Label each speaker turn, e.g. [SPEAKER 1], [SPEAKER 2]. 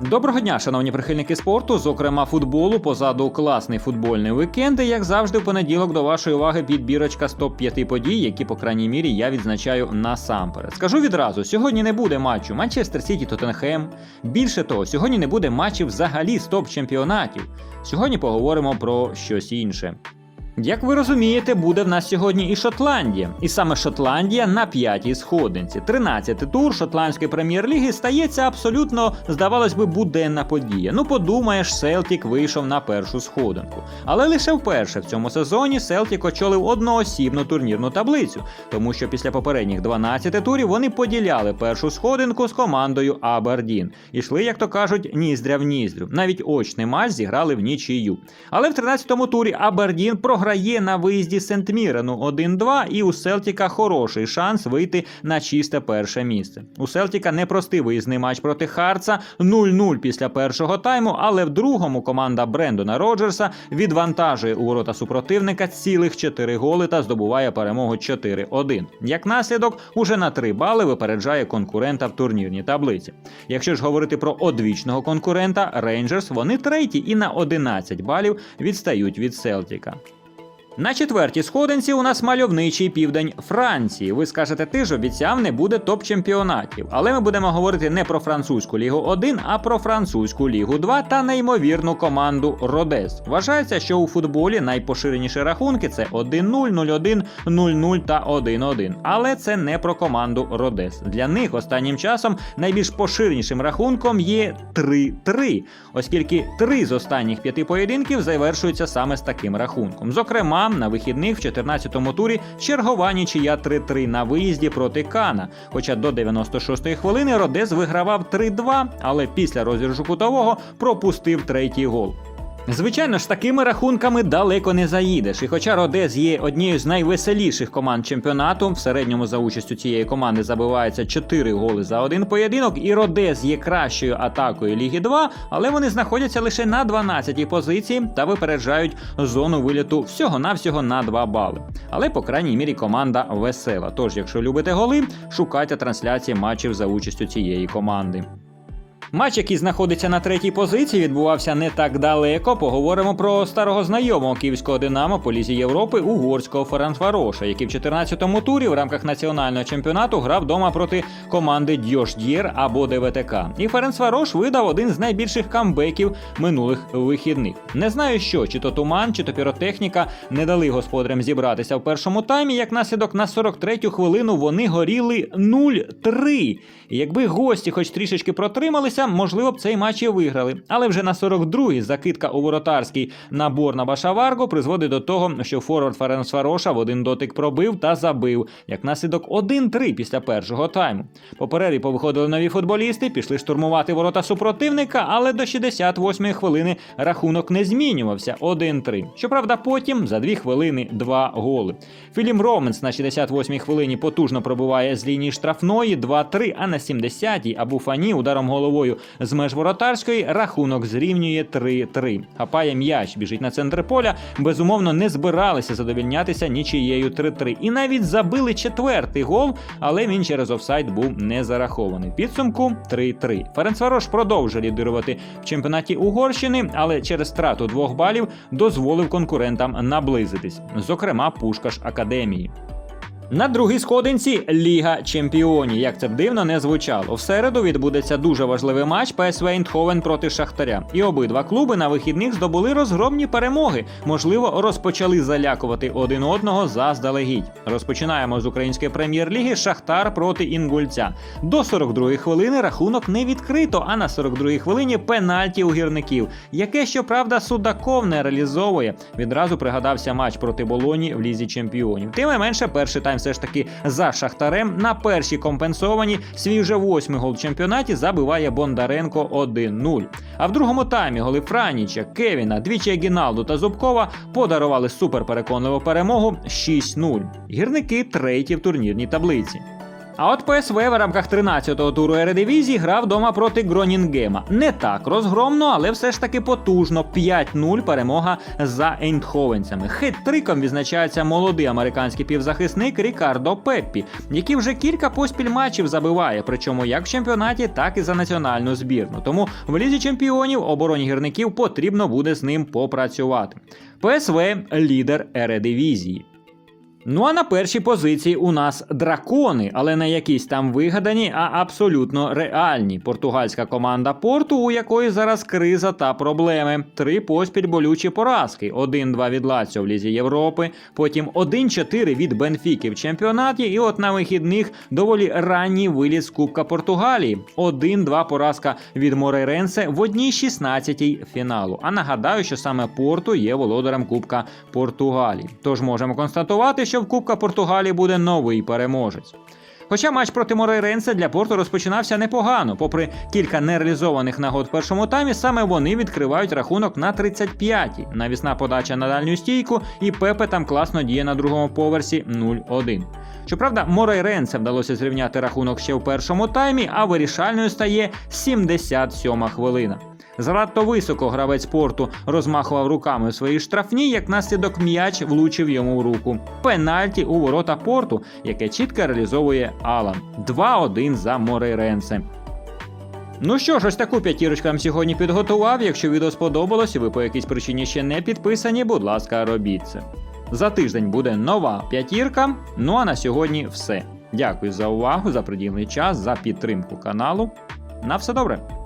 [SPEAKER 1] Доброго дня, шановні прихильники спорту, зокрема футболу. Позаду класний футбольний вікенд. І, як завжди, в понеділок до вашої уваги підбірочка з топ-5 подій, які, по крайній мірі, я відзначаю насамперед. Скажу відразу: сьогодні не буде матчу Манчестер Сіті Тоттенхем. Більше того, сьогодні не буде матчів взагалі з топ-чемпіонатів. Сьогодні поговоримо про щось інше. Як ви розумієте, буде в нас сьогодні і Шотландія. І саме Шотландія на п'ятій сходинці. 13-й тур шотландської прем'єр-ліги стається абсолютно, здавалось би, буденна подія. Ну, подумаєш, Селтік вийшов на першу сходинку. Але лише вперше в цьому сезоні Селтік очолив одноосібну турнірну таблицю, тому що після попередніх 12 турів вони поділяли першу сходинку з командою Абердін. Ішли, як то кажуть, ніздря в ніздрю. Навіть очний матч зіграли в нічию. Але в 13-му турі Абердін програє на виїзді Сент-Мірену 1-2, і у Селтіка хороший шанс вийти на чисте перше місце. У Селтіка непростий виїзний матч проти Харца 0-0 після першого тайму, але в другому команда Брендона Роджерса відвантажує у ворота супротивника цілих 4 голи та здобуває перемогу 4-1. Як наслідок, уже на 3 бали випереджає конкурента в турнірній таблиці. Якщо ж говорити про одвічного конкурента, Рейнджерс, вони треті і на 11 балів відстають від Селтіка. На четвертій сходинці у нас мальовничий південь Франції. Ви скажете, ти ж обіцяв, не буде топ-чемпіонатів. Але ми будемо говорити не про французьку лігу 1, а про французьку лігу 2 та неймовірну команду Родес. Вважається, що у футболі найпоширеніші рахунки це 1-0, 0-1, 0-0 та 1-1. Але це не про команду Родес. Для них останнім часом найбільш поширенішим рахунком є 3-3, оскільки три з останніх п'яти поєдинків завершуються саме з таким рахунком. Зокрема, на вихідних в 14-му турі чергова нічия 3-3 на виїзді проти Кана. Хоча до 96-ї хвилини Родес вигравав 3-2, але після розіржу кутового пропустив третій гол. Звичайно ж, такими рахунками далеко не заїдеш. І хоча Родес є однією з найвеселіших команд чемпіонату, в середньому за участю цієї команди забивається 4 голи за один поєдинок, і Родес є кращою атакою Ліги 2, але вони знаходяться лише на 12-й позиції та випереджають зону виліту всього-навсього на 2 бали. Але, по крайній мірі, команда весела. Тож, якщо любите голи, шукайте трансляції матчів за участю цієї команди. Матч, який знаходиться на третій позиції, відбувався не так далеко. Поговоримо про старого знайомого київського Динамо по лізі Європи угорського Ференцвароша, який в 14-му турі в рамках національного чемпіонату грав вдома проти команди Дьожд'єр або ДВТК. І Ференцварош видав один з найбільших камбеків минулих вихідних. Не знаю, що чи то туман, чи то піротехніка не дали господарям зібратися в першому таймі. Як наслідок на 43-ю хвилину вони горіли 0-3. І якби гості, хоч трішечки протрималися, можливо б цей матч і виграли. Але вже на 42-й закидка у воротарський набор на Башаварго призводить до того, що форвард Ференцвароша в один дотик пробив та забив. Як наслідок 1-3 після першого тайму. По перерві повиходили нові футболісти, пішли штурмувати ворота супротивника, але до 68-ї хвилини рахунок не змінювався 1-3. Щоправда, потім за 2 хвилини 2 голи. Філім Роменс на 68-й хвилині потужно пробиває з лінії штрафної 2-3, а на 70-й Абу Фані ударом головою з меж воротарської рахунок зрівнює 3-3. Хапає м'яч, біжить на центр поля. Безумовно, не збиралися задовільнятися нічією 3-3. І навіть забили четвертий гол, але він через офсайд був не зарахований. Підсумку 3-3. Ференцварош продовжує лідирувати в чемпіонаті Угорщини, але через страту двох балів дозволив конкурентам наблизитись, зокрема Пушкаш Академії. На другій сходинці Ліга Чемпіонів. Як це б дивно не звучало. В середу відбудеться дуже важливий матч ПСВ Ейндховен проти Шахтаря. І обидва клуби на вихідних здобули розгромні перемоги. Можливо, розпочали залякувати один одного заздалегідь. Розпочинаємо з української прем'єр-ліги Шахтар проти Інгульця. До 42-ї хвилини рахунок не відкрито, а на 42-й хвилині пенальті у гірників, яке, щоправда, Судаков не реалізовує. Відразу пригадався матч проти Болоні в лізі чемпіонів. Тим не менше, перший тайм все ж таки за Шахтарем на першій компенсовані свій вже восьмий гол в чемпіонаті забиває Бондаренко 1-0. А в другому таймі голи Франіча, Кевіна, двічі Гіналду та Зубкова подарували суперпереконливу перемогу 6-0. Гірники треті в турнірній таблиці. А от ПСВ в рамках 13-го туру Ередивізії грав вдома проти Гронінгема. Не так розгромно, але все ж таки потужно. 5-0 перемога за ейндховенцями. Хет-триком відзначається молодий американський півзахисник Рікардо Пеппі, який вже кілька поспіль матчів забиває, причому як в чемпіонаті, так і за національну збірну. Тому в лізі чемпіонів обороні гірників потрібно буде з ним попрацювати. ПСВ лідер Ередивізії. Ну а на першій позиції у нас дракони, але не якісь там вигадані, а абсолютно реальні. Португальська команда порту, у якої зараз криза та проблеми. Три поспіль болючі поразки: 1-2 від Лаціо в Лізі Європи, потім 1-4 від Бенфіки в чемпіонаті. І от на вихідних доволі ранній виліт з Кубка Португалії. 1-2 поразка від Морейренсе в одній 16-й фіналу. А нагадаю, що саме Порту є володарем Кубка Португалії. Тож можемо констатувати, що в Кубка Португалії буде новий переможець. Хоча матч проти Морейренса для Порту розпочинався непогано. Попри кілька нереалізованих нагод в першому таймі, саме вони відкривають рахунок на 35-й. Навісна подача на дальню стійку, і Пепе там класно діє на другому поверсі 0-1. Щоправда, Морейренце вдалося зрівняти рахунок ще в першому таймі, а вирішальною стає 77-ма хвилина. Занадто високо гравець спорту розмахував руками у своїй штрафній, як наслідок м'яч влучив йому в руку. Пенальті у ворота порту, яке чітко реалізовує Алан. 2-1 за Морейренце. Ну що ж, ось таку п'ятірочку вам сьогодні підготував. Якщо відео сподобалось і ви по якійсь причині ще не підписані, будь ласка, робіть це. За тиждень буде нова п'ятірка. Ну а на сьогодні все. Дякую за увагу, за приділений час, за підтримку каналу. На все добре!